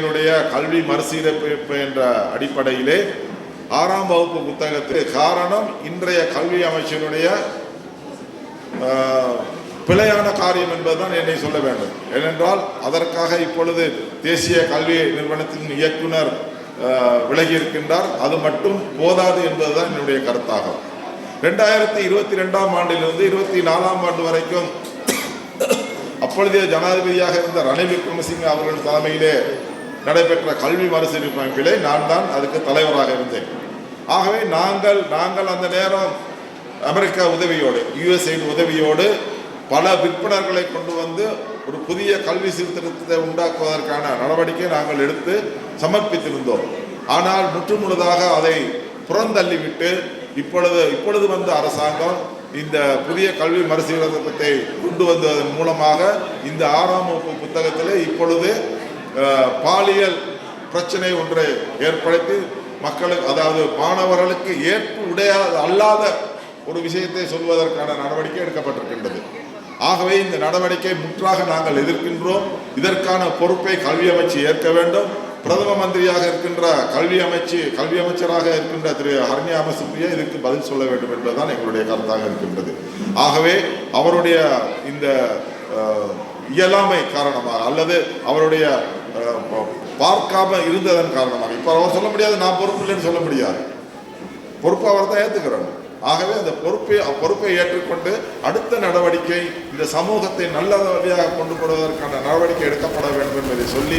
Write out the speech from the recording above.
பிள்ளையினுடைய கல்வி மறுசீரமைப்பு என்ற அடிப்படையிலே ஆறாம் வகுப்பு புத்தகத்தில் காரணம் இன்றைய கல்வி அமைச்சருடைய பிழையான காரியம் என்பதுதான் என்னை சொல்ல வேண்டும். ஏனென்றால் அதற்காக இப்பொழுது தேசிய கல்வி நிறுவனத்தின் இயக்குனர் ஆஹ், விலகி இருக்கின்றார். அது மட்டும் போதாது என்பதுதான் என்னுடைய கருத்தாகும் ரெண்டாயிரத்தி இருபத்தி ரெண்டாம் ஆண்டிலிருந்து இருபத்தி நாலாம் ஆண்டு வரைக்கும் அப்பொழுதைய ஜனாதிபதியாக இருந்த ரணில் விக்ரமசிங்க அவர்கள் தலைமையிலே நடைபெற்ற கல்வி மறுசீரமைப்பிலே நான் தான் அதுக்கு தலைவராக இருந்தேன். ஆகவே நாங்கள் நாங்கள் அந்த நேரம் அமெரிக்கா உதவியோடு யுஎஸ்ஐ உதவியோடு பல விற்பனர்களை கொண்டு வந்து ஒரு புதிய கல்வி சீர்திருத்தத்தை உண்டாக்குவதற்கான நடவடிக்கை நாங்கள் எடுத்து சமர்ப்பித்திருந்தோம். ஆனால் முற்றுமுழுதாக அதை புறந்தள்ளிவிட்டு இப்பொழுது இப்பொழுது வந்த அரசாங்கம் இந்த புதிய கல்வி மறுசீரமைப்பத்தை கொண்டு வந்ததன் மூலமாக இந்த ஆறாம் வகுப்பு புத்தகத்தில் இப்பொழுது பாலியல் பிரச்சனை ஒன்றை ஏற்படுத்தி மக்களுக்கு அதாவது மாணவர்களுக்கு ஏற்பு உடையாத அல்லாத ஒரு விஷயத்தை சொல்வதற்கான நடவடிக்கை எடுக்கப்பட்டிருக்கின்றது. ஆகவே இந்த நடவடிக்கை முற்றாக நாங்கள் எதிர்க்கின்றோம். இதற்கான பொறுப்பை கல்வி அமைச்சு ஏற்க வேண்டும். பிரதம மந்திரியாக இருக்கின்ற கல்வி அமைச்சு கல்வி அமைச்சராக இருக்கின்ற திரு ஹர்னியா அமசுப்ரியா இதற்கு பதில் சொல்ல வேண்டும் என்பதுதான் எங்களுடைய கருத்தாக இருக்கின்றது. ஆகவே அவருடைய இந்த இயலாமை காரணமாக அல்லது அவருடைய பார்க்காம இருந்ததன் காரணமாக. இப்போ அவர் சொல்ல முடியாது நான் பொறுப்பு இல்லைன்னு சொல்ல முடியாது. பொறுப்பு அவர் தான் ஏற்றுக்கிறோம் ஆகவே அந்த பொறுப்பை பொறுப்பை ஏற்றுக்கொண்டு அடுத்த நடவடிக்கை இந்த சமூகத்தை நல்ல வழியாக கொண்டு போடுவதற்கான நடவடிக்கை எடுக்கப்பட வேண்டும் என்பதை சொல்லி